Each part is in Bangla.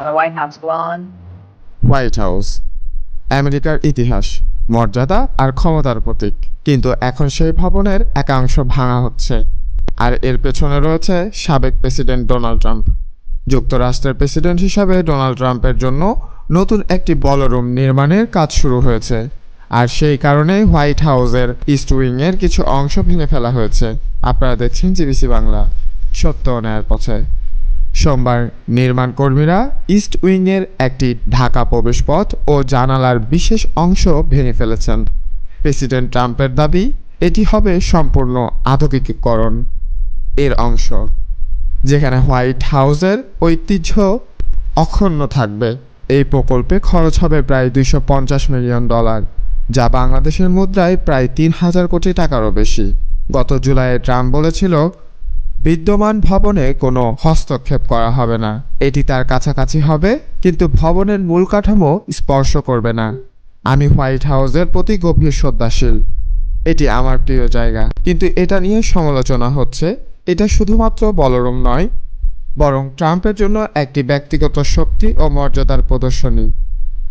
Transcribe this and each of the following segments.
White House lawn. White House আমেরিকার ইতিহাস, মর্যাদা আর ক্ষমতার প্রতীক। কিন্তু এখন সেই ভবনের একাংশ ভাঙা হচ্ছে। আর এর পেছনে রয়েছে সাবেক প্রেসিডেন্ট ডোনাল্ড ট্রাম্প। যুক্তরাষ্ট্রের প্রেসিডেন্ট হিসাবে ডোনাল্ড ট্রাম্পের জন্য নতুন একটি বলরুম নির্মাণের কাজ শুরু হয়েছে। আর সেই কারণেই হোয়াইট হাউসের ইস্ট উইংয়ের কিছু অংশ ভেঙে ফেলা হয়েছে। আপনারা দেখছেন জিবিসি বাংলা। সত্য ন্যায়ের পথে। সোমবার নির্মাণ কর্মীরা ইস্ট উইংয়ের একটি ঢাকা প্রবেশপথ ও জানালার বিশেষ অংশ ভেঙে ফেলেছেন। প্রেসিডেন্ট ট্রাম্পের দাবি, এটি হবে সম্পূর্ণ আধুনিকীকরণ। এর অংশ, যেখানে হোয়াইট হাউসের ঐতিহ্য অক্ষুণ্ণ থাকবে। এই প্রকল্পে খরচ হবে প্রায় দুইশো পঞ্চাশ মিলিয়ন ডলার, যা বাংলাদেশের মুদ্রায় প্রায় তিন হাজার কোটি টাকারও বেশি। গত জুলাইয়ে ট্রাম্প বলেছিল বিদ্যমান ভবনে কোনো হস্তক্ষেপ করা হবে না। এটি তার কাছাকাছি হবে, কিন্তু ভবনের মূল কাঠামো স্পর্শ করবে না। আমি হোয়াইট হাউসের প্রতি গভীর শ্রদ্ধাশীল। এটি আমার প্রিয় জায়গা। কিন্তু এটা নিয়ে সমালোচনা হচ্ছে। এটা শুধুমাত্র বলরম নয়, বরং ট্রাম্পের জন্য একটি ব্যক্তিগত শক্তি ও মর্যাদার প্রদর্শনী।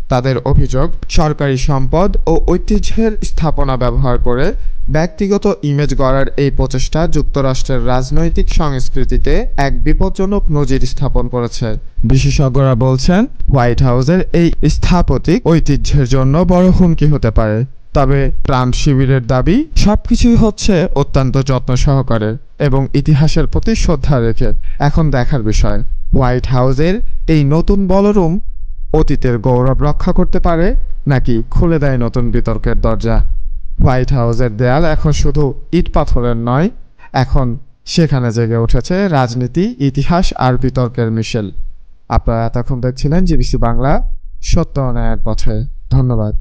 তাদের অভিযোগ, সরকারি সম্পদ ও ঐতিহ্যের স্থাপনা ব্যবহার করে ব্যক্তিগত ইমেজ গড়ার এই প্রচেষ্টা যুক্তরাষ্ট্রের রাজনৈতিক সংস্কৃতিতে এক বিপজ্জনক নজির স্থাপন করেছে। বিশেষজ্ঞরা বলছেন হোয়াইট হাউসের এই স্থাপতিক ঐতিহ্যের জন্য বড় হুমকি হতে পারে। তবে ট্রাম্প শিবিরের দাবি সবকিছুই হচ্ছে অত্যন্ত যত্ন সহকারে এবং ইতিহাসের প্রতি শ্রদ্ধা রেখে। এখন দেখার বিষয় হোয়াইট হাউসের এই নতুন বলরুম অতীতের গৌরব রক্ষা করতে পারে নাকি খুলে দেয় নতুন বিতর্কের দরজা? হোয়াইট হাউসের দেয়াল এখন শুধু ইট পাথরের নয়, এখন সেখানে জেগে উঠেছে রাজনীতি, ইতিহাস আর বিতর্কের মিশেল। আপনারা এতক্ষণ দেখছিলেন জিবিসি বাংলা সত্য অনায়ের পথে। ধন্যবাদ।